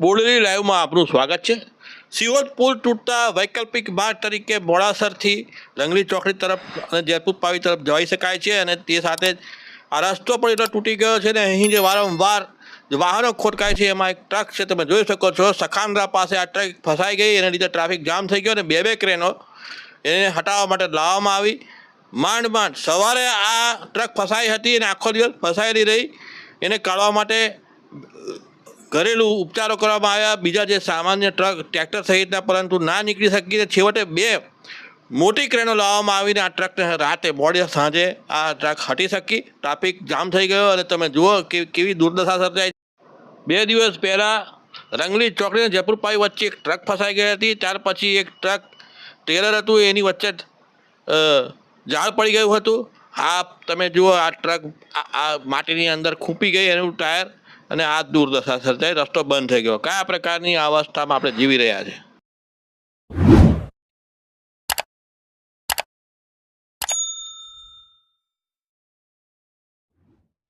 બોડેલી લાઈવમાં આપનું સ્વાગત છે. સિહોદ પુલ તૂટતા વૈકલ્પિક માર્ગ તરીકે મોડાસરથી રંગલી ચોકડી તરફ અને જયપુર પાવી તરફ જવાઈ શકાય છે અને તે સાથે આ રસ્તો પણ એટલો તૂટી ગયો છે ને અહીં જે વારંવાર વાહનો ખોટકાય છે એમાં એક ટ્રક છે તમે જોઈ શકો છો સખાનરા પાસે આ ટ્રક ફસાઈ ગઈ એને લીધે ટ્રાફિક જામ થઈ ગયો અને બે બે ક્રેનો એને હટાવવા માટે લાવવામાં આવી. માંડ માંડ સવારે આ ટ્રક ફસાઈ હતી અને આખો દિવસ ફસાયેલી રહી. એને કાઢવા માટે ઘરેલું ઉપચારો કરવામાં આવ્યા. બીજા જે સામાન્ય ટ્રક, ટ્રેક્ટર સહિતના પરંતુ ના નીકળી શકીને છેવટે બે મોટી ક્રેનો લાવવામાં આવીને આ ટ્રકને રાતે મોડી સાંજે આ ટ્રક હટી શકી. ટ્રાફિક જામ થઈ ગયો અને તમે જુઓ કે કેવી દુર્દશા સર્જાઈ. બે દિવસ પહેલાં રંગલી ચોકડી અને જયપુર પાઈ વચ્ચે એક ટ્રક ફસાઈ ગઈ હતી. ત્યાર પછી એક ટ્રક ટ્રેલર હતું, એની વચ્ચે ઝાડ પડી ગયું હતું. આ તમે જુઓ આ ટ્રક આ માટીની અંદર ખૂંપી ગઈ એનું ટાયર. અને આ દુર્દશા સર્જાઈ, રસ્તો બંધ થઈ ગયો. કયા પ્રકારની અવસ્થામાં આપણે જીવી રહ્યા છે